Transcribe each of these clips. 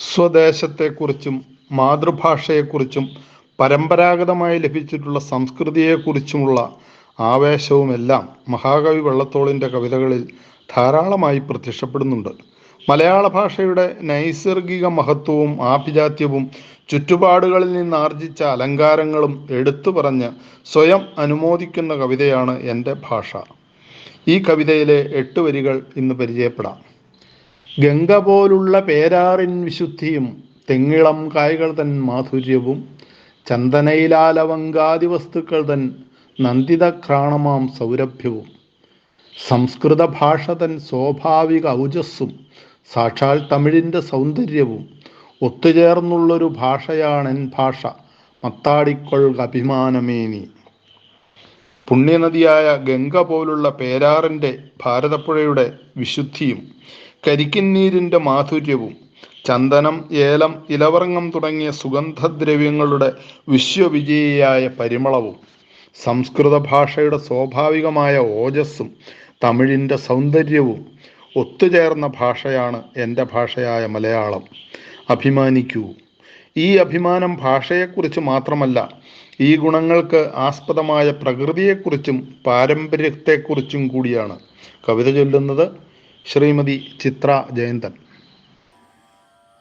സ്വദേശത്തെക്കുറിച്ചും മാതൃഭാഷയെക്കുറിച്ചും പരമ്പരാഗതമായി ലഭിച്ചിട്ടുള്ള സംസ്കൃതിയെക്കുറിച്ചുമുള്ള ആവേശവുമെല്ലാം മഹാകവി വള്ളത്തോളിന്റെ കവിതകളിൽ ധാരാളമായി പ്രത്യക്ഷപ്പെടുന്നുണ്ട്. മലയാള ഭാഷയുടെ നൈസർഗിക മഹത്വവും ആഭിജാത്യവും ചുറ്റുപാടുകളിൽ നിന്ന് ആർജിച്ച അലങ്കാരങ്ങളും എടുത്തു പറഞ്ഞ് സ്വയം അനുമോദിക്കുന്ന കവിതയാണ് എന്റെ ഭാഷ. ഈ കവിതയിലെ എട്ട് വരികൾ ഇന്ന് പരിചയപ്പെടാം. ഗംഗ പോലുള്ള പേരാറിൻ വിശുദ്ധിയും തെങ്ങിളം കായകൾ തൻ മാധുര്യവും ചന്ദനയിലാലവങ്കാദി വസ്തുക്കൾ തൻ നന്ദിതഘ്രാണമാം സൗരഭ്യവും. സംസ്കൃത ഭാഷ തൻ സ്വാഭാവിക ഔജസ്സും സാക്ഷാൽ തമിഴിന്റെ സൗന്ദര്യവും ഒത്തുചേർന്നുള്ളൊരു ഭാഷയാണെൻ ഭാഷ. മത്താടിക്കൊള്ളുക അഭിമാനമേനി. പുണ്യനദിയായ ഗംഗ പോലുള്ള പേരാറിന്റെ ഭാരതപ്പുഴയുടെ വിശുദ്ധിയും കരിക്കിന്നീരിന്റെ മാധുര്യവും ചന്ദനം ഏലം ഇലവർങ്ങം തുടങ്ങിയ സുഗന്ധദ്രവ്യങ്ങളുടെ വിശ്വവിജയിയായ പരിമളവും സംസ്കൃത ഭാഷയുടെ സ്വാഭാവികമായ ഓജസ്സും തമിഴിന്റെ സൗന്ദര്യവും ഒത്തുചേർന്ന ഭാഷയാണ് എന്റെ ഭാഷയായ മലയാളം. അഭിമാനിക്കൂ. ഈ അഭിമാനം ഭാഷയെക്കുറിച്ച് മാത്രമല്ല ഈ ഗുണങ്ങൾക്ക് ആസ്പദമായ പ്രകൃതിയെക്കുറിച്ചും പാരമ്പര്യത്തെക്കുറിച്ചും കൂടിയാണ്. കവിത ചൊല്ലുന്നത് ശ്രീമതി ചിത്ര ജയന്തൻ.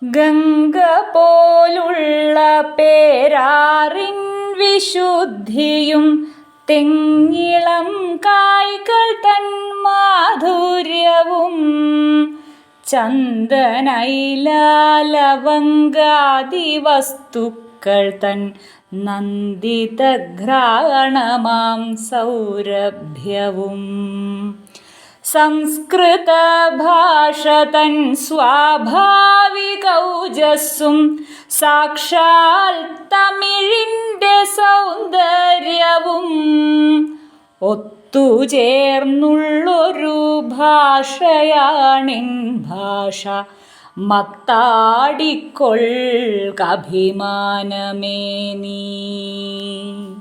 ഗംഗ പോലുള്ള പേരാറിൻ വിശുദ്ധിയും തെങ്ങിളം കായ്കൾ തൻ മാധുര്യവും. ചന്ദനൈലാലവങ്കാദി വസ്തുക്കൾ തൻ നന്ദിതഘ്രാണമാം സൗരഭ്യവും. സംസ്കൃത ഭാഷ തൻ സ്വാഭാവികൗജസ്സും സാക്ഷാൽ തമിഴിന്റെ സൗന്ദര്യവും ഒത്തുചേർന്നുള്ളൊരു ഭാഷയാണിൻ ഭാഷ. മത്താടിക്കൊൾക്കഭിമാനമേ നീ.